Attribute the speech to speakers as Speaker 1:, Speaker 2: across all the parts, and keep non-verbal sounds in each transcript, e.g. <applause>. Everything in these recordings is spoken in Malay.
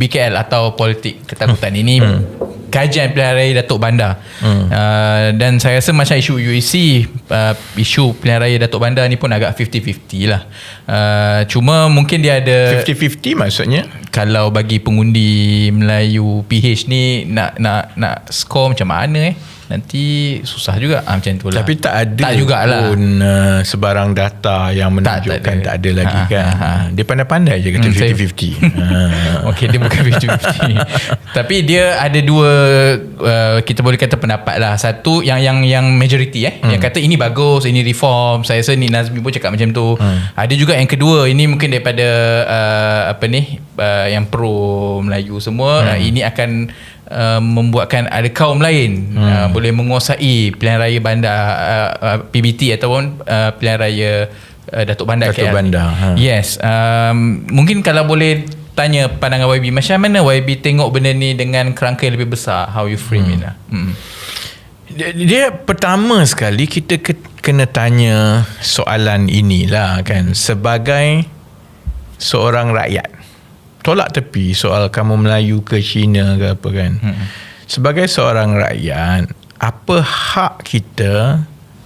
Speaker 1: BKL atau politik ketakutan hmm. ini hmm. kajian pilihan raya Datuk Bandar hmm. uh, dan saya rasa macam isu UEC uh, isu pilihan raya Datuk Bandar ni pun agak 50-50 lah uh, cuma mungkin dia ada
Speaker 2: 50-50 maksudnya
Speaker 1: kalau bagi pengundi Melayu PH ni nak nak nak score macam mana eh nanti susah juga ah, macam tu lah
Speaker 2: tapi tak ada
Speaker 1: tak jugalah.
Speaker 2: pun uh, sebarang data yang menunjukkan tak, tak, ada. tak ada lagi ha, kan ha, ha. dia pandai-pandai je kata hmm, 50-50 <laughs>
Speaker 1: ok dia bukan 50-50 <laughs> tapi dia ada dua uh, kita boleh kata pendapat lah satu yang yang yang majority eh hmm. yang kata ini bagus ini reform saya rasa ni Nazmi pun cakap macam tu hmm. ada juga yang kedua ini mungkin daripada uh, apa ni uh, yang pro Melayu semua hmm. uh, ini akan Uh, membuatkan ada kaum lain hmm. uh, boleh menguasai pilihan raya bandar uh, uh, PBT ataupun uh, pilihan raya uh, Datuk Bandar
Speaker 2: Datuk KL. Bandar.
Speaker 1: Ha. Yes. Um, mungkin kalau boleh tanya pandangan YB macam mana YB tengok benda ni dengan kerangka yang lebih besar how you frame hmm. it lah. Hmm.
Speaker 2: Dia, dia pertama sekali kita ke, kena tanya soalan inilah kan sebagai seorang rakyat tolak tepi soal kamu Melayu ke Cina ke apa kan. Hmm. Sebagai seorang rakyat, apa hak kita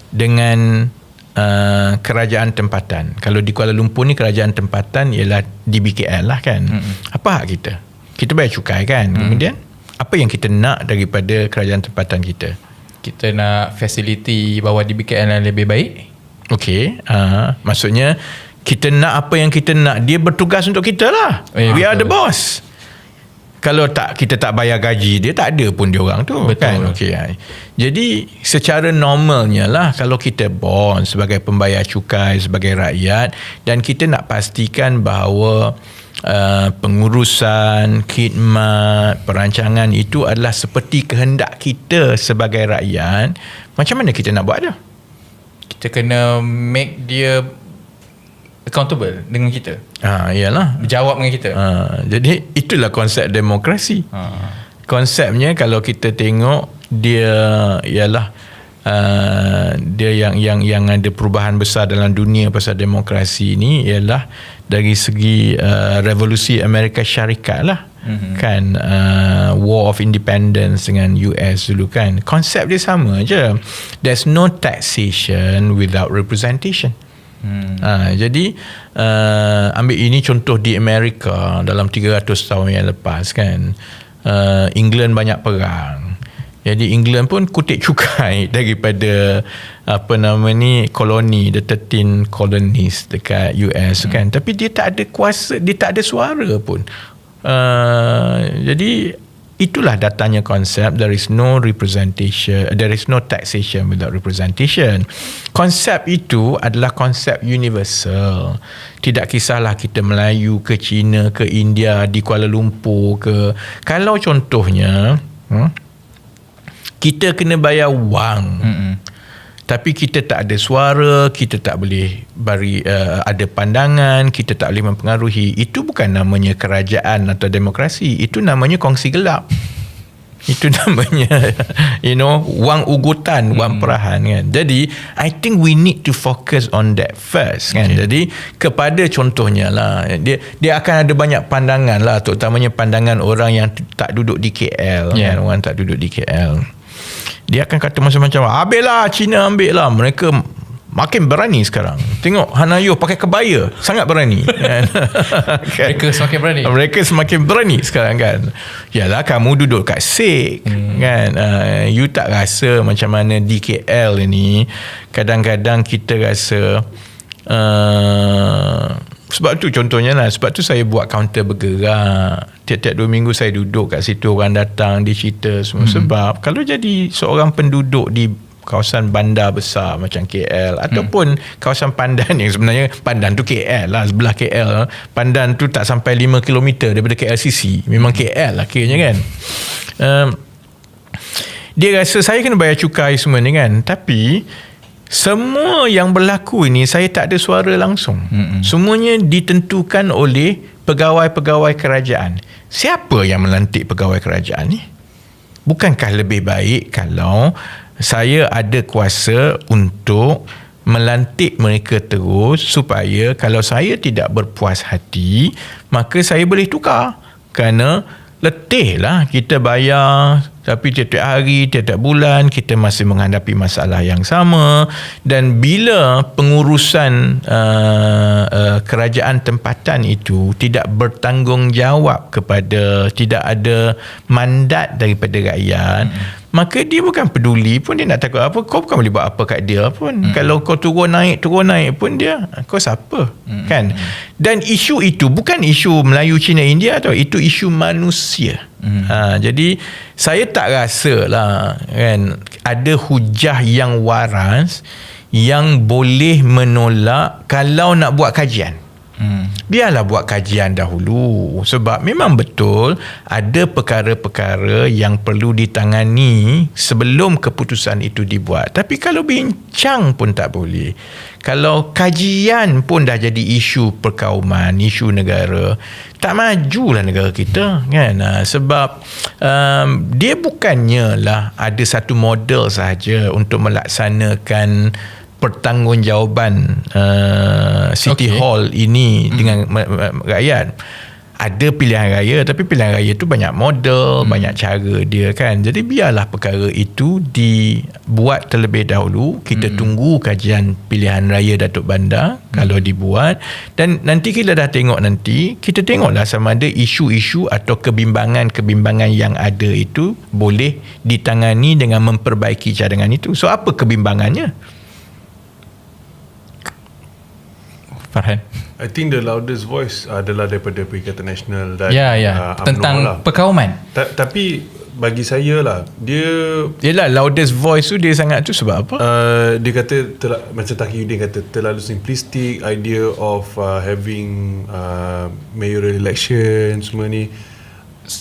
Speaker 2: dengan uh, kerajaan tempatan? Kalau di Kuala Lumpur ni kerajaan tempatan ialah di BKL lah kan. Hmm. Apa hak kita? Kita bayar cukai kan. Hmm. Kemudian apa yang kita nak daripada kerajaan tempatan kita?
Speaker 1: Kita nak fasiliti bawah di BKL yang lebih baik.
Speaker 2: Okey, uh, maksudnya kita nak apa yang kita nak dia bertugas untuk kita lah eh, we betul. are the boss kalau tak kita tak bayar gaji dia tak ada pun dia orang tu betul. kan okay. jadi secara normalnya lah kalau kita bond sebagai pembayar cukai sebagai rakyat dan kita nak pastikan bahawa uh, pengurusan khidmat perancangan itu adalah seperti kehendak kita sebagai rakyat macam mana kita nak buat dia
Speaker 1: kita kena make dia accountable dengan kita.
Speaker 2: Ha, iyalah.
Speaker 1: Berjawab dengan kita. Ha,
Speaker 2: jadi itulah konsep demokrasi. Ha. Konsepnya kalau kita tengok dia ialah uh, dia yang yang yang ada perubahan besar dalam dunia pasal demokrasi ini ialah dari segi uh, revolusi Amerika Syarikat lah. Mm-hmm. kan uh, war of independence dengan US dulu kan konsep dia sama je there's no taxation without representation Hmm. Ha, jadi uh, ambil ini contoh di Amerika dalam 300 tahun yang lepas kan uh, England banyak perang jadi England pun kutip cukai <laughs> daripada apa nama ni koloni the 13 colonies dekat US hmm. kan tapi dia tak ada kuasa dia tak ada suara pun uh, jadi itulah datanya konsep there is no representation there is no taxation without representation. Konsep itu adalah konsep universal. Tidak kisahlah kita Melayu ke China ke India di Kuala Lumpur ke. Kalau contohnya hmm, kita kena bayar wang. Mm-hmm tapi kita tak ada suara kita tak boleh beri uh, ada pandangan kita tak boleh mempengaruhi. Itu bukan namanya kerajaan atau demokrasi. Itu namanya kongsi gelap. Itu <laughs> namanya you know wang ugutan wang hmm. perahan kan? Jadi i think we need to focus on that first kan? Okay. jadi kepada contohnya lah dia dia akan ada banyak pandangan lah. Terutamanya pandangan orang yang tak duduk di KL yeah. kan? Orang tak duduk di KL dia akan kata macam-macam habis lah Cina ambil lah mereka makin berani sekarang. Tengok Hanayo pakai kebaya sangat berani. <laughs> Kan?
Speaker 1: mereka semakin berani.
Speaker 2: Mereka semakin berani sekarang kan? Yalah kamu duduk kat SIK hmm. kan? Uh, you tak rasa macam mana DKL ini? Kadang-kadang kita rasa uh, sebab tu contohnya lah sebab tu saya buat counter bergerak. Tiap-tiap dua minggu saya duduk kat situ orang datang dia cerita semua. Hmm. sebab kalau jadi seorang penduduk di kawasan bandar besar macam KL hmm. ataupun kawasan Pandan yang sebenarnya Pandan tu KL lah sebelah KL Pandan tu tak sampai 5 km daripada KLCC memang KL lah kiranya kan. Um, dia rasa saya kena bayar cukai semua ni kan. Tapi semua yang berlaku ini saya tak ada suara langsung. Mm-mm. Semuanya ditentukan oleh pegawai-pegawai kerajaan. Siapa yang melantik pegawai kerajaan ni? Bukankah lebih baik kalau saya ada kuasa untuk melantik mereka terus supaya kalau saya tidak berpuas hati maka saya boleh tukar kerana letih lah kita bayar tapi tiap-tiap hari, tiap-tiap bulan kita masih menghadapi masalah yang sama. Dan bila pengurusan uh, uh, kerajaan tempatan itu tidak bertanggungjawab kepada tidak ada mandat daripada rakyat hmm maka dia bukan peduli pun dia nak takut apa kau bukan boleh buat apa kat dia pun hmm. kalau kau turun naik turun naik pun dia kau siapa hmm. kan dan isu itu bukan isu Melayu Cina India atau itu isu manusia hmm. ha, jadi saya tak rasa lah kan ada hujah yang waras yang boleh menolak kalau nak buat kajian Hmm. Biarlah buat kajian dahulu sebab memang betul ada perkara-perkara yang perlu ditangani sebelum keputusan itu dibuat. Tapi kalau bincang pun tak boleh. Kalau kajian pun dah jadi isu perkauman, isu negara, tak majulah negara kita kan. Ha, sebab um, dia bukannya lah ada satu model sahaja untuk melaksanakan pertanggungjawaban uh, City okay. Hall ini hmm. dengan rakyat ada pilihan raya tapi pilihan raya itu banyak model hmm. banyak cara dia kan jadi biarlah perkara itu dibuat terlebih dahulu kita hmm. tunggu kajian pilihan raya Datuk Bandar hmm. kalau dibuat dan nanti kita dah tengok nanti kita tengoklah sama ada isu-isu atau kebimbangan-kebimbangan yang ada itu boleh ditangani dengan memperbaiki cadangan itu so apa kebimbangannya
Speaker 1: Farhan?
Speaker 3: I think the loudest voice adalah daripada Perikatan Nasional dan
Speaker 1: ya, ya. Uh, tentang lah. perkauman.
Speaker 3: Ta- tapi bagi saya lah dia
Speaker 2: Yelah loudest voice tu dia sangat tu sebab apa?
Speaker 3: Uh, dia kata terla- macam Taki Udin kata terlalu simplistic idea of uh, having uh, mayoral election semua ni.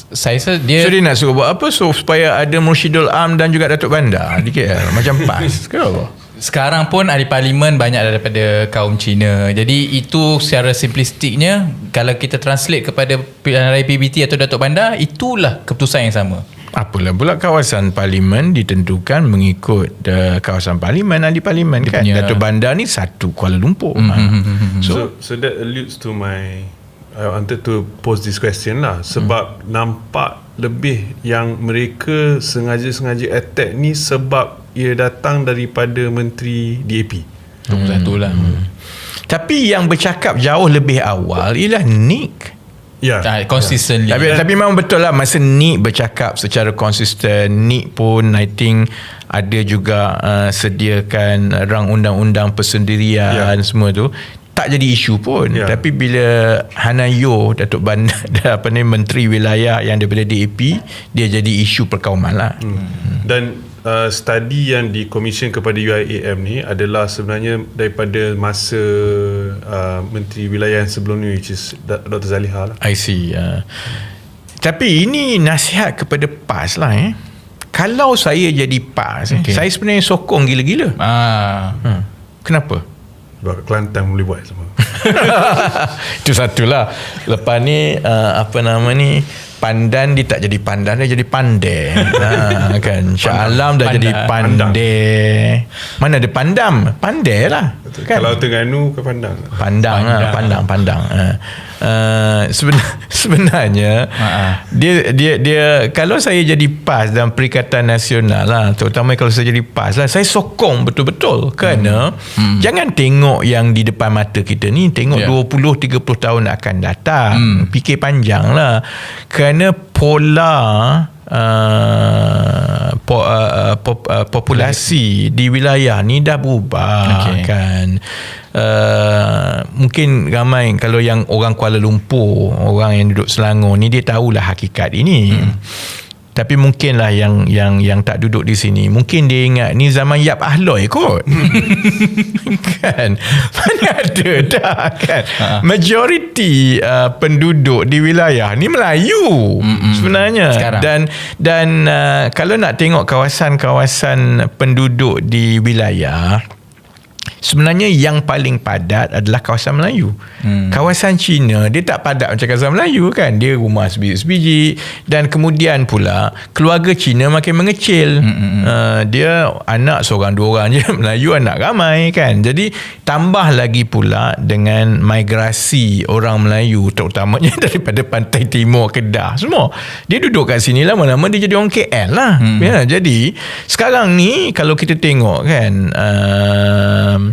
Speaker 1: Saya rasa dia
Speaker 2: so dia nak suruh buat apa? So supaya ada Mursyidul Am dan juga Datuk Bandar di KL macam PAS <laughs> ke apa
Speaker 1: sekarang pun ahli parlimen banyak daripada kaum Cina. Jadi itu secara simplistiknya kalau kita translate kepada pilihan raya PBT atau Datuk Bandar itulah keputusan yang sama.
Speaker 2: Apalah pula kawasan parlimen ditentukan mengikut uh, kawasan parlimen ahli parlimen kan. Punya... Datuk Bandar ni satu Kuala Lumpur.
Speaker 3: Mm-hmm. So, so so that alludes to my I wanted to pose this question lah sebab mm. nampak lebih yang mereka sengaja-sengaja attack ni sebab ia datang daripada menteri DAP.
Speaker 1: Hmm. Satu lah. Hmm.
Speaker 2: Tapi yang bercakap jauh lebih awal ialah Nick.
Speaker 1: Ya. Yeah. Consistently.
Speaker 2: Yeah. Tapi, yeah. tapi memang betul lah masa Nick bercakap secara konsisten, Nick pun I think ada juga uh, sediakan rang undang-undang persendirian yeah. semua tu tak jadi isu pun yeah. tapi bila Hanayo Datuk Bandar <laughs> apa ni menteri wilayah yang daripada DAP dia jadi isu perkauman lah hmm.
Speaker 3: Hmm. dan uh, study yang dikomision kepada UIAM ni adalah sebenarnya daripada masa uh, Menteri Wilayah yang sebelum ni which is Dr. Zaliha lah.
Speaker 2: I see. Uh. Tapi ini nasihat kepada PAS lah eh. Kalau saya jadi PAS, okay. saya sebenarnya sokong gila-gila. Ah. Hmm. Kenapa?
Speaker 3: Sebab Kelantan boleh buat semua. <laughs>
Speaker 2: Itu satulah. Lepas ni, uh, apa nama ni, pandan dia tak jadi pandan dia jadi pandai. Ha, kan? Syah Alam dah jadi pandai. Mana ada pandam? Pandai lah.
Speaker 3: Kan? kalau Terengganu ke pandang?
Speaker 2: Pandang lah pandang pandang ha. Uh, sebenarnya <laughs> uh-huh. dia dia dia kalau saya jadi PAS dalam Perikatan Nasional lah terutama kalau saya jadi PAS lah saya sokong betul-betul kerana hmm. Hmm. jangan tengok yang di depan mata kita ni tengok yeah. 20 30 tahun akan datang hmm. fikir panjang lah kerana pola uh, po, uh, pop, uh, populasi di wilayah ni dah berubah okay. kan uh, mungkin ramai kalau yang orang Kuala Lumpur orang yang duduk Selangor ni dia tahulah hakikat ini hmm. Tapi mungkinlah yang yang yang tak duduk di sini. Mungkin dia ingat ni zaman Yap Ahloi kot. <laughs> kan? Mana ada dah kan? Ha. Majoriti uh, penduduk di wilayah ni Melayu Mm-mm. sebenarnya. Sekarang. Dan dan uh, kalau nak tengok kawasan-kawasan penduduk di wilayah sebenarnya yang paling padat adalah kawasan Melayu. Hmm. Kawasan Cina dia tak padat macam kawasan Melayu kan. Dia rumah sebiji-sebiji dan kemudian pula keluarga Cina makin mengecil. Hmm. Uh, dia anak seorang dua orang je, <laughs> Melayu anak ramai kan. Jadi tambah lagi pula dengan migrasi orang Melayu terutamanya <laughs> daripada pantai timur Kedah semua. Dia duduk kat sini lama-lama dia jadi orang KL lah. Hmm. Ya, jadi sekarang ni kalau kita tengok kan uh,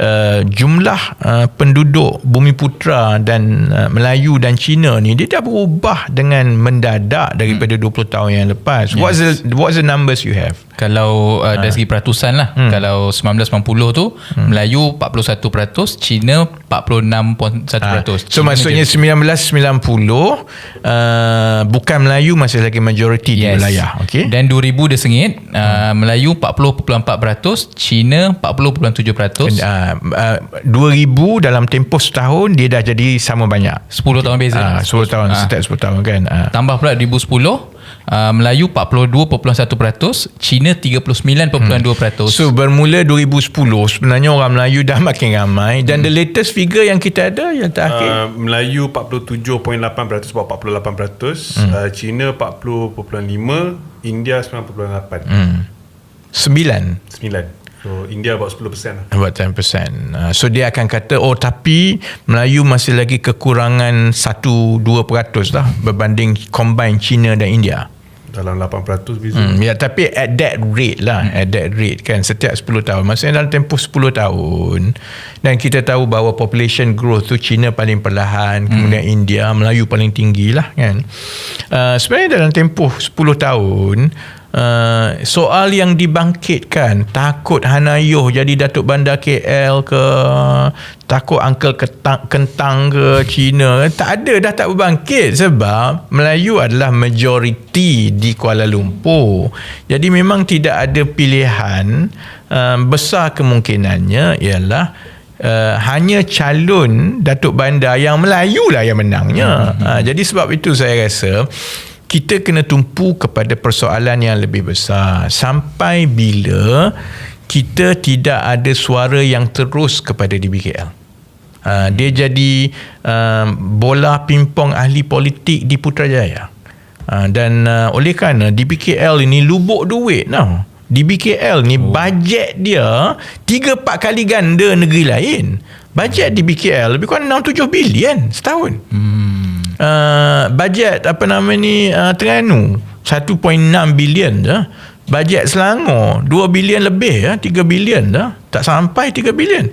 Speaker 2: uh, jumlah uh, penduduk Bumi Putra dan uh, Melayu dan Cina ni dia dah berubah dengan mendadak daripada hmm. 20 tahun yang lepas. Yes. What's the what's the numbers you have?
Speaker 1: Kalau uh, dari segi peratusan lah hmm. Kalau 1990 tu hmm. Melayu 41% Cina 46.1% ha.
Speaker 2: So Cina maksudnya 1990 uh, Bukan Melayu Masih lagi majoriti yes. di wilayah okay?
Speaker 1: Dan 2000 dia sengit uh, hmm. Melayu 40.4% Cina 40.7% uh,
Speaker 2: uh, 2000 dalam tempoh setahun Dia dah jadi sama banyak
Speaker 1: 10 tahun beza
Speaker 2: uh, 10 tahun uh. Setiap 10 tahun kan uh.
Speaker 1: Tambah pula 2010 uh, Melayu 42.1%, Cina 39.2%. Hmm.
Speaker 2: So bermula 2010 sebenarnya orang Melayu dah makin ramai dan hmm. the latest figure yang kita ada yang terakhir uh,
Speaker 3: Melayu 47.8% sebab 48%, hmm. uh, Cina 40.5, India 9.8. Hmm.
Speaker 2: 9.
Speaker 3: 9. So India about 10% lah.
Speaker 2: About 10%. Uh, so dia akan kata oh tapi Melayu masih lagi kekurangan 1-2% lah berbanding combine China dan India.
Speaker 3: Dalam 8% beza.
Speaker 2: Hmm, ya, tapi at that rate lah. Hmm. At that rate kan. Setiap 10 tahun. Maksudnya dalam tempoh 10 tahun. Dan kita tahu bahawa population growth tu China paling perlahan. Hmm. Kemudian India. Melayu paling tinggi lah kan. Uh, sebenarnya dalam tempoh 10 tahun. Uh, soal yang dibangkitkan takut Hanayuh jadi Datuk Bandar KL ke takut Uncle Ketang, Kentang ke China tak ada dah tak berbangkit sebab Melayu adalah majoriti di Kuala Lumpur jadi memang tidak ada pilihan uh, besar kemungkinannya ialah Uh, hanya calon Datuk Bandar yang Melayu lah yang menangnya. Hmm. Uh, jadi sebab itu saya rasa kita kena tumpu kepada persoalan yang lebih besar sampai bila kita tidak ada suara yang terus kepada DBKL. Uh, dia jadi uh, bola pimpong ahli politik di Putrajaya. Uh, dan uh, oleh kerana DBKL ini lubuk duit tau. DBKL ni oh. bajet dia 3-4 kali ganda negeri lain. Bajet DBKL lebih kurang 6-7 bilion setahun. Hmm uh, bajet apa nama ni uh, Terengganu. 1.6 bilion je bajet Selangor 2 bilion lebih ya. 3 bilion dah tak sampai 3 bilion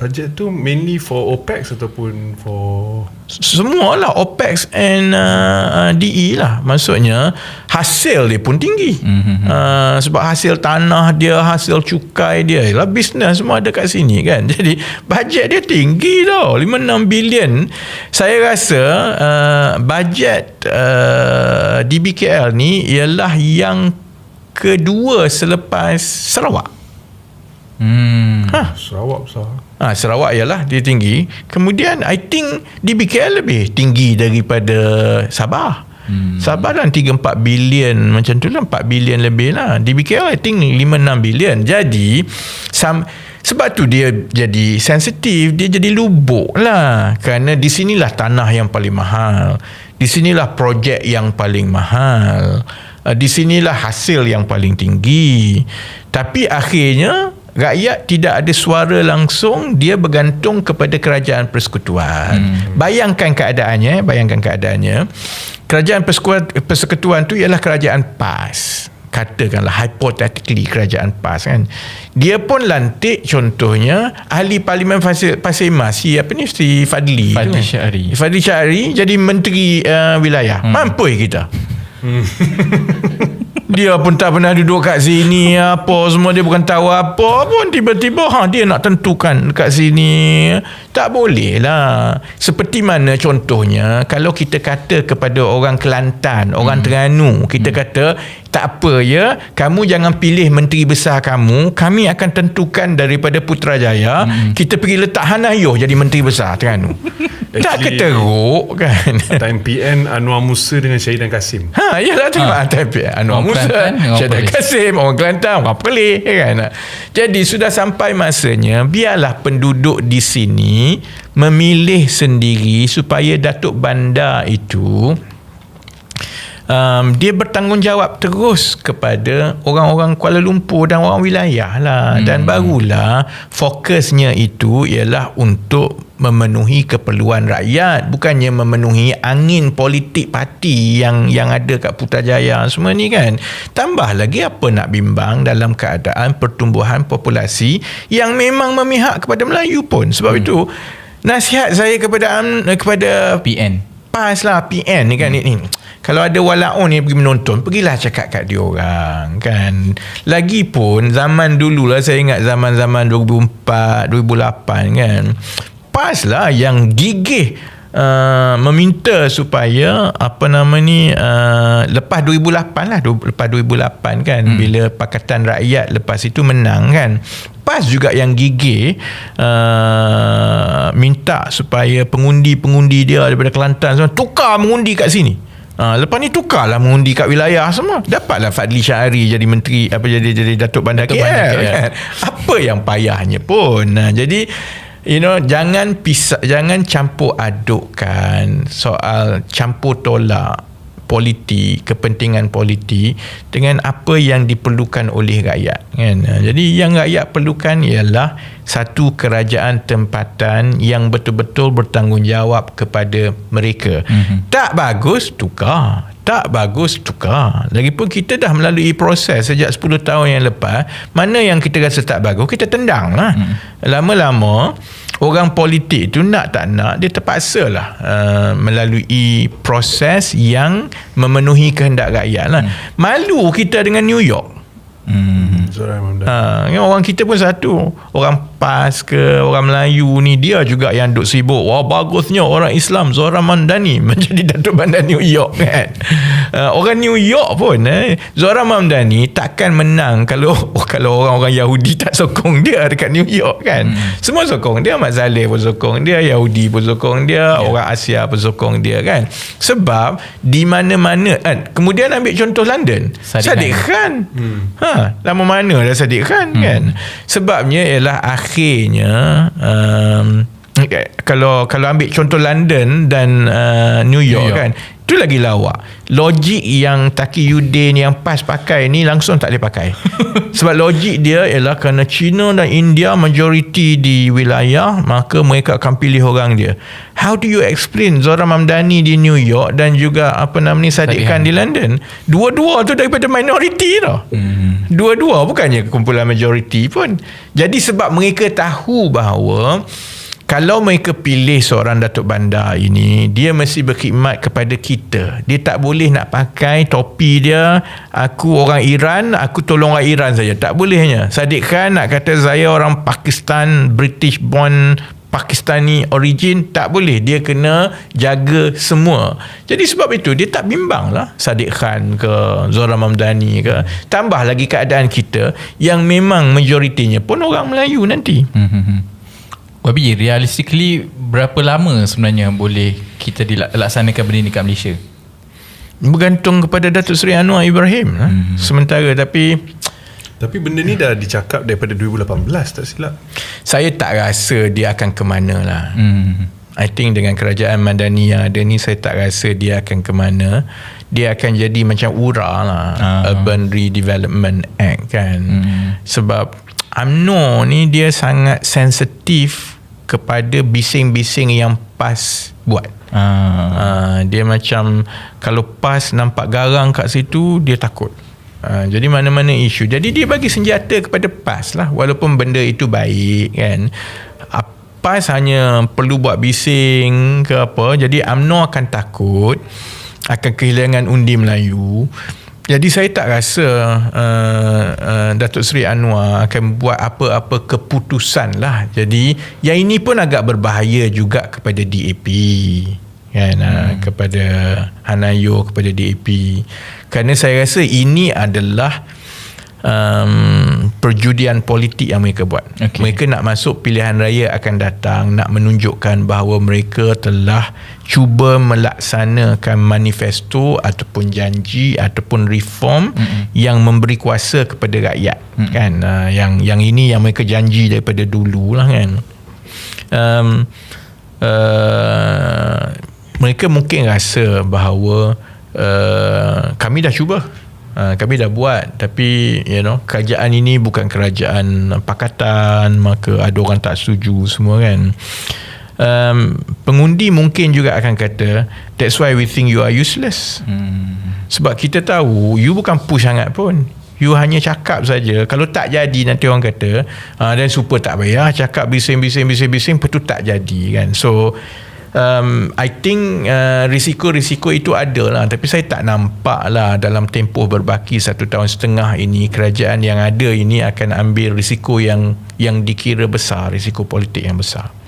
Speaker 3: Bajet tu mainly for OPEX ataupun for
Speaker 2: semua lah OPEX and uh, DE lah. Maksudnya hasil dia pun tinggi. Mm-hmm. uh, sebab hasil tanah dia hasil cukai dia lah bisnes semua ada kat sini kan? <laughs> Jadi bajet dia tinggi tau. 5-6 bilion. Saya rasa uh, bajet uh, DBKL ni ialah yang kedua selepas Sarawak.
Speaker 3: Hmm. ha? Sarawak besar
Speaker 2: Ha, Sarawak ialah dia tinggi. Kemudian I think DBKL lebih tinggi daripada Sabah. Hmm. Sabah dalam 3-4 bilion macam tu lah 4 bilion lebih lah. DBKL I think 5-6 bilion. Jadi sam, sebab tu dia jadi sensitif. Dia jadi lubuk lah. Kerana di sinilah tanah yang paling mahal. Di sinilah projek yang paling mahal. Uh, di sinilah hasil yang paling tinggi. Tapi akhirnya rakyat tidak ada suara langsung dia bergantung kepada kerajaan persekutuan hmm. bayangkan keadaannya bayangkan keadaannya kerajaan persekutuan, persekutuan tu ialah kerajaan PAS katakanlah hypothetically kerajaan PAS kan dia pun lantik contohnya ahli parlimen Pasir, Pasir Mas si apa ni si Fadli
Speaker 1: Fadli kan? Syahri
Speaker 2: Fadli Syahri jadi menteri uh, wilayah hmm. mampu kita hmm. <laughs> dia pun tak pernah duduk kat sini apa semua dia bukan tahu apa pun tiba-tiba ha dia nak tentukan kat sini tak boleh lah seperti mana contohnya kalau kita kata kepada orang Kelantan orang hmm. Terengganu kita hmm. kata tak apa ya kamu jangan pilih menteri besar kamu kami akan tentukan daripada Putrajaya hmm. kita pergi letak Hanayuh jadi menteri besar Terengganu tak keteruk kan
Speaker 3: Time PN Anwar Musa dengan Syahidan Kasim.
Speaker 2: Ha, yalah tengok ha. tapi Anwar
Speaker 1: Orang
Speaker 2: Musa,
Speaker 1: Kelantan, Perlis.
Speaker 2: Kasim, orang Kelantan, orang Perlis kan. Jadi sudah sampai masanya biarlah penduduk di sini memilih sendiri supaya Datuk Bandar itu um, dia bertanggungjawab terus kepada orang-orang Kuala Lumpur dan orang wilayah lah hmm. dan barulah fokusnya itu ialah untuk memenuhi keperluan rakyat bukannya memenuhi angin politik parti yang yang ada kat Putrajaya semua ni kan tambah lagi apa nak bimbang dalam keadaan pertumbuhan populasi yang memang memihak kepada Melayu pun sebab hmm. itu nasihat saya kepada kepada
Speaker 1: PN
Speaker 2: PAS lah PN ni kan hmm. ni kalau ada walaun ni pergi menonton pergilah cakap kat dia orang kan? Lagipun zaman dulu lah saya ingat zaman-zaman 2004 2008 kan? PAS lah yang gigih Uh, meminta supaya apa nama ni uh, lepas 2008 lah du- lepas 2008 kan? Hmm. bila Pakatan Rakyat lepas itu menang kan? PAS juga yang gigih uh, minta supaya pengundi-pengundi dia daripada Kelantan semua tukar mengundi kat sini Ha, lepas ni tukarlah mengundi kat wilayah semua. Dapatlah Fadli Syahri jadi menteri apa jadi jadi Datuk Bandar
Speaker 1: Datuk
Speaker 2: KL,
Speaker 1: Bandar KL.
Speaker 2: kan. Apa yang payahnya pun. Nah, jadi you know jangan pisah jangan campur adukkan soal campur tolak politik, kepentingan politik dengan apa yang diperlukan oleh rakyat kan. Ha, Jadi yang rakyat perlukan ialah satu kerajaan tempatan yang betul-betul bertanggungjawab kepada mereka. Mm-hmm. Tak bagus tukar. Tak bagus tukar. Lagipun kita dah melalui proses sejak 10 tahun yang lepas, mana yang kita rasa tak bagus, kita tendang lah. Mm. Lama-lama orang politik tu nak tak nak dia terpaksa lah uh, melalui proses yang memenuhi kehendak rakyat lah. Hmm. Malu kita dengan New York.
Speaker 1: hmm.
Speaker 3: Imam.
Speaker 2: Ha, orang kita pun satu. Orang PAS ke orang Melayu ni dia juga yang duk sibuk. Wah bagusnya orang Islam Zora Mamdani <laughs> menjadi Datuk Bandar New York kan. Uh, orang New York pun eh, Zora Mamdani takkan menang kalau oh, <laughs> kalau orang-orang Yahudi tak sokong dia dekat New York kan. Hmm. Semua sokong dia. Mat Zaleh pun sokong dia, Yahudi pun sokong dia, yeah. orang Asia pun sokong dia kan. Sebab di mana-mana kan. Kemudian ambil contoh London.
Speaker 1: Sadiq
Speaker 2: Sadiq Khan. Hmm. Ha, lama mana dah Sadiq Khan hmm. kan? Sebabnya ialah akhirnya um, eh, kalau kalau ambil contoh London dan uh, New York,
Speaker 1: New York.
Speaker 2: kan itu lagi lawak logik yang Taki Udin yang PAS pakai ni langsung tak boleh pakai <laughs> sebab logik dia ialah kerana China dan India majoriti di wilayah maka mereka akan pilih orang dia how do you explain Zora Mamdani di New York dan juga apa nama ni Sadiq Khan. di London dua-dua tu daripada minoriti tau hmm. Dua-dua bukannya kumpulan majoriti pun. Jadi sebab mereka tahu bahawa kalau mereka pilih seorang Datuk Bandar ini dia mesti berkhidmat kepada kita. Dia tak boleh nak pakai topi dia aku orang Iran aku tolong orang Iran saja. Tak bolehnya. Sadiq Khan nak kata saya orang Pakistan British born Pakistani origin tak boleh dia kena jaga semua jadi sebab itu dia tak bimbang lah Sadiq Khan ke Zora Mamdani ke tambah lagi keadaan kita yang memang majoritinya pun orang Melayu nanti
Speaker 1: Hmm. Wabi, realistically berapa lama sebenarnya boleh kita dilaksanakan benda ni kat Malaysia?
Speaker 2: bergantung kepada Datuk Seri Anwar Ibrahim lah.
Speaker 1: Hmm.
Speaker 2: sementara tapi
Speaker 3: Tapi benda ni dah dicakap daripada 2018 tak silap.
Speaker 2: saya tak rasa dia akan ke mana lah
Speaker 1: Hmm.
Speaker 2: I think dengan kerajaan Madani yang ada ni saya tak rasa dia akan ke mana dia akan jadi macam URA lah
Speaker 1: Ah.
Speaker 2: Urban Redevelopment Act kan
Speaker 1: Hmm.
Speaker 2: sebab UMNO ni dia sangat sensitif kepada bising-bising yang PAS buat
Speaker 1: Ah.
Speaker 2: Uh, dia macam kalau PAS nampak garang kat situ dia takut. Uh, jadi mana-mana isu. Jadi dia bagi senjata kepada PAS lah walaupun benda itu baik kan. Uh, PAS hanya perlu buat bising ke apa. Jadi UMNO akan takut akan kehilangan undi Melayu. Jadi saya tak rasa uh, uh, Datuk Seri Anwar akan buat apa-apa keputusan lah. Jadi yang ini pun agak berbahaya juga kepada DAP kan hmm. uh, kepada Hanayo kepada DAP kerana saya rasa ini adalah um, perjudian politik yang mereka buat.
Speaker 1: Okey.
Speaker 2: Mereka nak masuk pilihan raya akan datang nak menunjukkan bahawa mereka telah cuba melaksanakan manifesto ataupun janji ataupun reform mm-hmm. yang memberi kuasa kepada rakyat mm-hmm. kan uh, yang yang ini yang mereka janji daripada dulu lah kan. Um, uh, mereka mungkin rasa bahawa uh, kami dah cuba. Uh, kami dah buat. Tapi you know kerajaan ini bukan kerajaan pakatan maka ada orang tak setuju semua kan. Um, pengundi mungkin juga akan kata that's why we think you are useless. Hmm. sebab kita tahu you bukan push sangat pun. You hanya cakap saja. Kalau tak jadi nanti orang kata uh, dan super tak payah cakap bising-bising bising-bising tu tak jadi kan. So um, I think uh, risiko-risiko itu ada lah tapi saya tak nampak lah dalam tempoh berbaki satu tahun setengah ini kerajaan yang ada ini akan ambil risiko yang yang dikira besar risiko politik yang besar